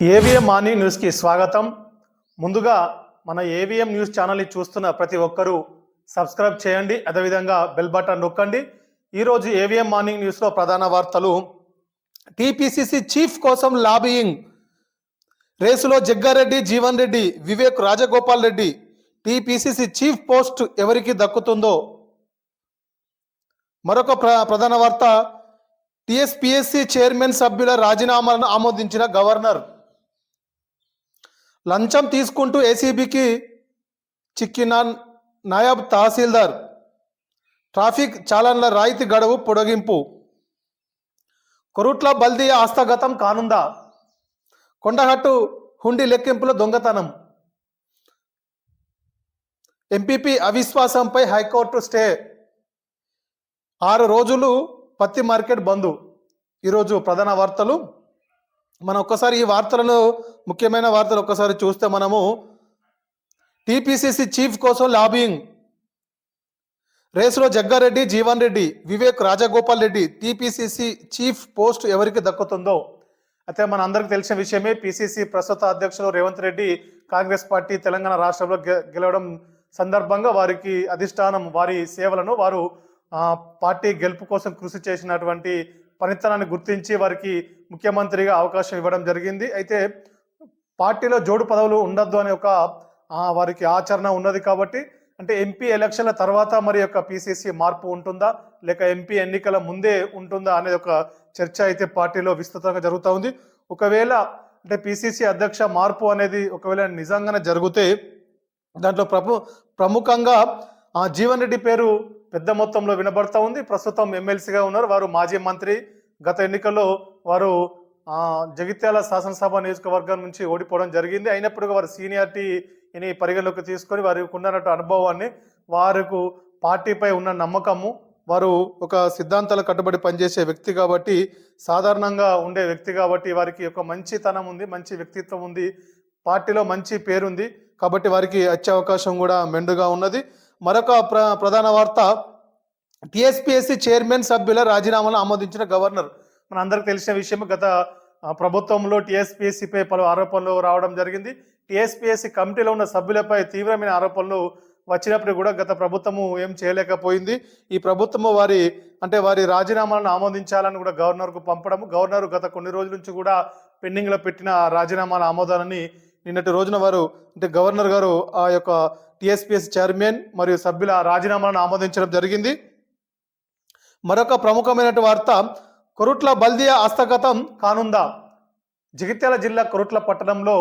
AVM morning న్యూస్కి స్వాగతం. ముందుగా మన ఏవిఎం న్యూస్ ఛానల్ని చూస్తున్న ప్రతి ఒక్కరూ సబ్స్క్రైబ్ చేయండి. అదేవిధంగా బెల్ బటన్ నొక్కండి. ఈరోజు ఏవిఎం మార్నింగ్ న్యూస్లో ప్రధాన వార్తలు. టీపీసీసీ చీఫ్ కోసం లాబియింగ్ రేసులో Jaggareddy Jeevan Reddy Vivek Rajagopal Reddy TPCC chief post ఎవరికి దక్కుతుందో. మరొక ప్ర ప్రధాన వార్త. టిఎస్పిఎస్సి చైర్మన్ సభ్యుల రాజీనామాలను ఆమోదించిన గవర్నర్. లంచం తీసుకుంటూ ఏసీబీకి చిక్కిన నాయబ్ తహసీల్దార్. ట్రాఫిక్ చాలన్ల రాయితీ గడువు పొడిగింపు. కొరుట్ల బల్దియా హస్తగతం కానుందా? కొండహట్టు హుండీ లెక్కింపుల దొంగతనం. ఎంపీపీ అవిశ్వాసంపై హైకోర్టు స్టే. ఆరు రోజులు పత్తి మార్కెట్ బంద్. ఈరోజు ప్రధాన వార్తలు. మనం ఒక్కసారి ఈ వార్తలను ముఖ్యమైన వార్తలు ఒక్కసారి చూస్తే మనము టీపీసీసీ చీఫ్ కోసం లాబింగ్ రేసులో Jaggareddy Jeevan Reddy Vivek Rajagopal Reddy TPCC chief post ఎవరికి దక్కుతుందో. అయితే మన అందరికి తెలిసిన విషయమే పిసిసి ప్రస్తుత అధ్యక్షులు రేవంత్ రెడ్డి కాంగ్రెస్ పార్టీ తెలంగాణ రాష్ట్రంలో గె- గెలవడం సందర్భంగా వారికి అధిష్టానం వారి సేవలను వారు పార్టీ గెలుపు కోసం కృషి చేసినటువంటి పనితనాన్ని గుర్తించి వారికి ముఖ్యమంత్రిగా అవకాశం ఇవ్వడం జరిగింది. అయితే పార్టీలో జోడు పదవులు ఉండొద్దు అనే ఒక వారికి ఆచరణ ఉన్నది కాబట్టి అంటే ఎంపీ ఎలక్షన్ల తర్వాత మరి యొక్క పిసిసి మార్పు ఉంటుందా? లేక ఎంపీ ఎన్నికల ముందే ఉంటుందా అనేది ఒక చర్చ అయితే పార్టీలో విస్తృతంగా జరుగుతూ ఉంది. ఒకవేళ అంటే పిసిసి అధ్యక్ష మార్పు అనేది ఒకవేళ నిజంగానే జరిగితే దాంట్లో ప్రభు ప్రముఖంగా ఆ, జీవన్ రెడ్డి పేరు పెద్ద మొత్తంలో వినబడతా ఉంది. ప్రస్తుతం ఎమ్మెల్సీగా ఉన్నారు. వారు మాజీ మంత్రి గత ఎన్నికల్లో వారు జగిత్యాల శాసనసభ నియోజకవర్గం నుంచి ఓడిపోవడం జరిగింది. అయినప్పటికీ వారి సీనియారిటీని పరిగణలోకి తీసుకొని వారికి ఉన్నటువంటి అనుభవాన్ని వారికి పార్టీపై ఉన్న నమ్మకము వారు ఒక సిద్ధాంతాల కట్టుబడి పనిచేసే వ్యక్తి కాబట్టి సాధారణంగా ఉండే వ్యక్తి కాబట్టి వారికి ఒక మంచితనం ఉంది మంచి వ్యక్తిత్వం ఉంది పార్టీలో మంచి పేరుంది కాబట్టి వారికి వచ్చే అవకాశం కూడా మెండుగా ఉన్నది. మరొక ప్ర ప్రధాన వార్త టీఎస్పీఎస్సీ చైర్మన్ సభ్యుల రాజీనామాను ఆమోదించిన గవర్నర్. మన అందరికి తెలిసిన విషయం గత ప్రభుత్వంలో టీఎస్పీఎస్సీపై పలు ఆరోపణలు రావడం జరిగింది. టీఎస్పీఎస్సీ కమిటీలో ఉన్న సభ్యులపై తీవ్రమైన ఆరోపణలు వచ్చినప్పుడు కూడా గత ప్రభుత్వము ఏం చేయలేకపోయింది. ఈ ప్రభుత్వము వారి అంటే వారి రాజీనామాలను ఆమోదించాలని కూడా గవర్నర్కు పంపడం గవర్నర్ గత కొన్ని రోజుల నుంచి కూడా పెండింగ్లో పెట్టిన రాజీనామాల ఆమోదాలని నిన్నటి రోజున వారు అంటే గవర్నర్ గారు ఆ యొక్క టీఎస్పీఎస్ చైర్మన్ మరియు సభ్యుల రాజీనామాలను ఆమోదించడం జరిగింది. మరొక ప్రముఖమైన వార్త కొరుట్ల బల్దియా హస్తగతం కానుందా? జగిత్యాల జిల్లా కొరుట్ల పట్టణంలో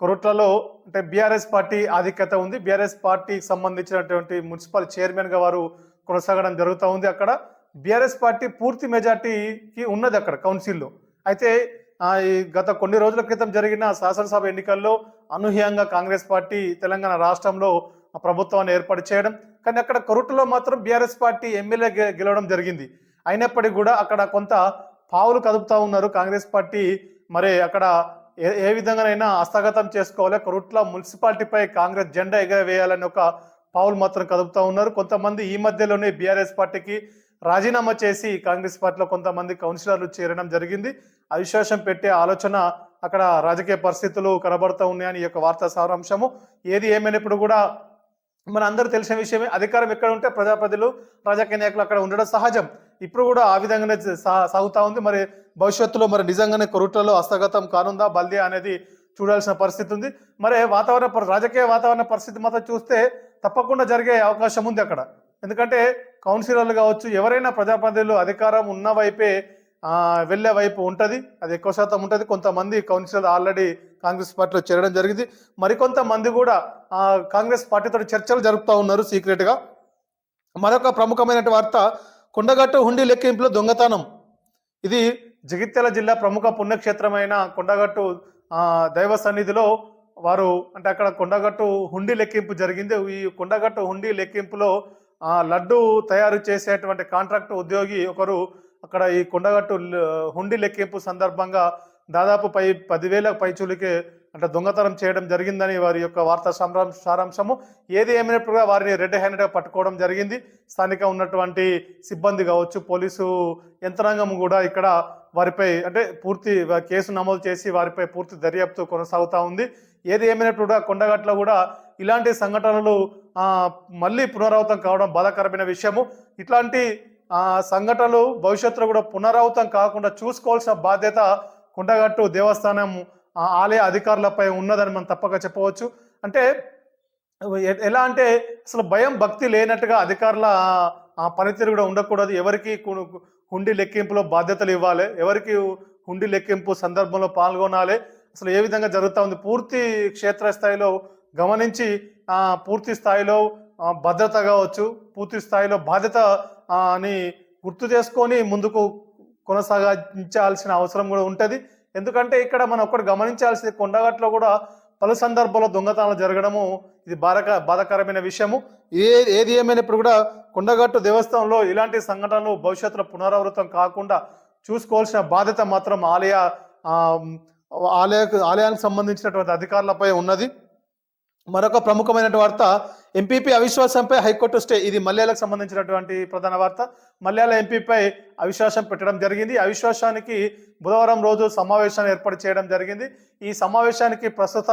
కొరుట్లలో అంటే బీఆర్ఎస్ పార్టీ ఆధిక్యత ఉంది. బీఆర్ఎస్ పార్టీకి సంబంధించినటువంటి మున్సిపల్ చైర్మన్గా వారు కొనసాగడం జరుగుతూ ఉంది అక్కడ. బీఆర్ఎస్ పార్టీ పూర్తి మెజార్టీకి ఉన్నది అక్కడ కౌన్సిల్లో. అయితే ఈ గత కొన్ని రోజుల క్రితం జరిగిన శాసనసభ ఎన్నికల్లో అనూహ్యంగా కాంగ్రెస్ పార్టీ తెలంగాణ రాష్ట్రంలో ప్రభుత్వాన్ని ఏర్పాటు చేయడం. కానీ అక్కడ కొరుటలో మాత్రం బీఆర్ఎస్ పార్టీ ఎమ్మెల్యే గెలవడం జరిగింది. అయినప్పటికీ కూడా అక్కడ కొంత పావులు కదుపుతా ఉన్నారు. కాంగ్రెస్ పార్టీ మరి అక్కడ ఏ ఏ విధంగానైనా హస్తగతం చేసుకోవాలి. కొరుట్ల మున్సిపాలిటీపై కాంగ్రెస్ జెండా ఎగరవేయాలని ఒక పావులు మాత్రం కదుపుతా ఉన్నారు. కొంతమంది ఈ మధ్యలోనే బీఆర్ఎస్ పార్టీకి రాజీనామా చేసి కాంగ్రెస్ పార్టీలో కొంతమంది కౌన్సిలర్లు చేరడం జరిగింది. అవిశ్వాసం పెట్టే ఆలోచన అక్కడ రాజకీయ పరిస్థితులు కనబడుతూ ఉన్నాయని ఈ యొక్క వార్తా సారాంశము. ఏది ఏమైనప్పుడు కూడా మన అందరూ తెలిసిన విషయమే. అధికారం ఎక్కడ ఉంటే ప్రజాప్రతినిధులు రాజకీయ నాయకులు అక్కడ ఉండడం సహజం. ఇప్పుడు కూడా ఆ విధంగానే సాగుతూ సాగుతా ఉంది. మరి భవిష్యత్తులో మరి నిజంగానే కొరుట్లలో హస్తగతం కానుందా? బల్దే అనేది చూడాల్సిన పరిస్థితి ఉంది. మరి వాతావరణ పరి- రాజకీయ వాతావరణ పరిస్థితి మాత్రం చూస్తే తప్పకుండా జరిగే అవకాశం ఉంది అక్కడ. ఎందుకంటే కౌన్సిలర్లు కావచ్చు ఎవరైనా ప్రజాప్రతినిధులు అధికారం ఉన్న వైపే వెళ్ళే వైపు ఉంటుంది. అది ఎక్కువ శాతం ఉంటుంది. కొంతమంది కౌన్సిలర్ ఆల్రెడీ కాంగ్రెస్ పార్టీలో చేరడం జరిగింది. మరికొంతమంది కూడా కాంగ్రెస్ పార్టీతో చర్చలు జరుపుతూ ఉన్నారు సీక్రెట్గా మరొక ప్రముఖమైన వార్త కొండగట్టు హుండీ లెక్కింపులో దొంగతనం. ఇది జగిత్యాల జిల్లా ప్రముఖ పుణ్యక్షేత్రమైన కొండగట్టు దైవ సన్నిధిలో వారు అంటే అక్కడ కొండగట్టు హుండీ లెక్కింపు జరిగింది. ఈ కొండగట్టు హుండీ లెక్కింపులో లడ్డు తయారు చేసేటువంటి కాంట్రాక్ట్ ఉద్యోగి ఒకరు అక్కడ ఈ కొండగట్టు హుండీ లెక్కింపు సందర్భంగా దాదాపు పై పదివేల పైచులకే అంటే దొంగతనం చేయడం జరిగిందని వారి యొక్క వార్తా సారాంశ సారాంశము. ఏది ఏమైనప్పుడు కూడా వారిని రెడ్ హ్యాండెడ్గా పట్టుకోవడం జరిగింది. స్థానిక ఉన్నటువంటి సిబ్బంది కావచ్చు పోలీసు యంత్రాంగం కూడా ఇక్కడ వారిపై అంటే పూర్తి కేసు నమోదు చేసి వారిపై పూర్తి దర్యాప్తు కొనసాగుతూ ఉంది. ఏది ఏమైనప్పుడు కొండగట్లో కూడా ఇలాంటి సంఘటనలు మళ్ళీ పునరావృతం కావడం బాధాకరమైన విషయము. ఇట్లాంటి సంఘటనలు భవిష్యత్తులో కూడా పునరావృతం కాకుండా చూసుకోవాల్సిన బాధ్యత కుండగట్టు దేవస్థానం ఆలయ అధికారులపై ఉన్నదని మనం తప్పక చెప్పవచ్చు. అంటే ఎలా అంటే అసలు భయం భక్తి లేనట్టుగా అధికారుల పనితీరు కూడా ఉండకూడదు. ఎవరికి హుండీ లెక్కింపులో బాధ్యతలు ఇవ్వాలి. ఎవరికి హుండీ లెక్కింపు సందర్భంలో పాల్గొనాలి. అసలు ఏ విధంగా జరుగుతూ ఉంది? పూర్తి క్షేత్రస్థాయిలో గమనించి పూర్తి స్థాయిలో భద్రత కావచ్చు పూర్తి స్థాయిలో బాధ్యత అని గుర్తు చేసుకొని ముందుకు కొనసాగించాల్సిన అవసరం కూడా ఉంటుంది. ఎందుకంటే ఇక్కడ మనం ఒకటి గమనించాల్సింది కొండగట్లో కూడా పలు సందర్భాల్లో దొంగతనాలు జరగడము ఇది బాధక బాధాకరమైన విషయము. ఏ ఏది ఏమైనప్పుడు కూడా కొండగట్టు దేవస్థానంలో ఇలాంటి సంఘటనలు భవిష్యత్తులో పునరావృతం కాకుండా చూసుకోవాల్సిన బాధ్యత మాత్రం ఆలయ ఆలయ ఆలయానికి సంబంధించినటువంటి అధికారులపై ఉన్నది. మరొక ప్రముఖమైన వార్త ఎంపీపీ అవిశ్వాసంపై హైకోర్టు స్టే. ఇది మల్యాలకు సంబంధించినటువంటి ప్రధాన వార్త. మల్యాల ఎంపీపై అవిశ్వాసం పెట్టడం జరిగింది. అవిశ్వాసానికి బుధవారం రోజు సమావేశాన్ని ఏర్పాటు చేయడం జరిగింది. ఈ సమావేశానికి ప్రస్తుత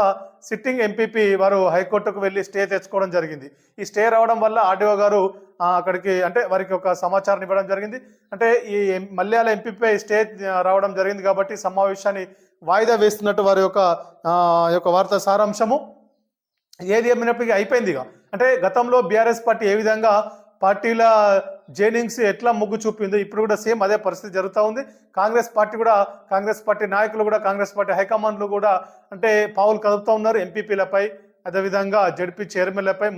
సిట్టింగ్ ఎంపీపీ వారు హైకోర్టుకు వెళ్ళి స్టే తెచ్చుకోవడం జరిగింది. ఈ స్టే రావడం వల్ల ఆర్డీఓ గారు అక్కడికి అంటే వారికి ఒక సమాచారం ఇవ్వడం జరిగింది. అంటే ఈ మలయాళ మల్యాల ఎంపీపై స్టే రావడం జరిగింది కాబట్టి సమావేశాన్ని వాయిదా వేస్తున్నట్టు వారి యొక్క యొక్క వార్త సారాంశము. ఏది ఏమైనప్పటికీ అయిపోయింది ఇక. అంటే గతంలో బీఆర్ఎస్ పార్టీ ఏ విధంగా పార్టీల జైనింగ్స్ ఎట్లా మొగ్గు చూపిందో ఇప్పుడు కూడా సేమ్ అదే పరిస్థితి జరుగుతూ ఉంది. కాంగ్రెస్ పార్టీ కూడా కాంగ్రెస్ పార్టీ నాయకులు కూడా కాంగ్రెస్ పార్టీ హైకమాండ్లు కూడా అంటే పావులు కదుపుతూ ఉన్నారు. ఎంపీపీలపై అదేవిధంగా జడ్పీ చైర్మన్లపై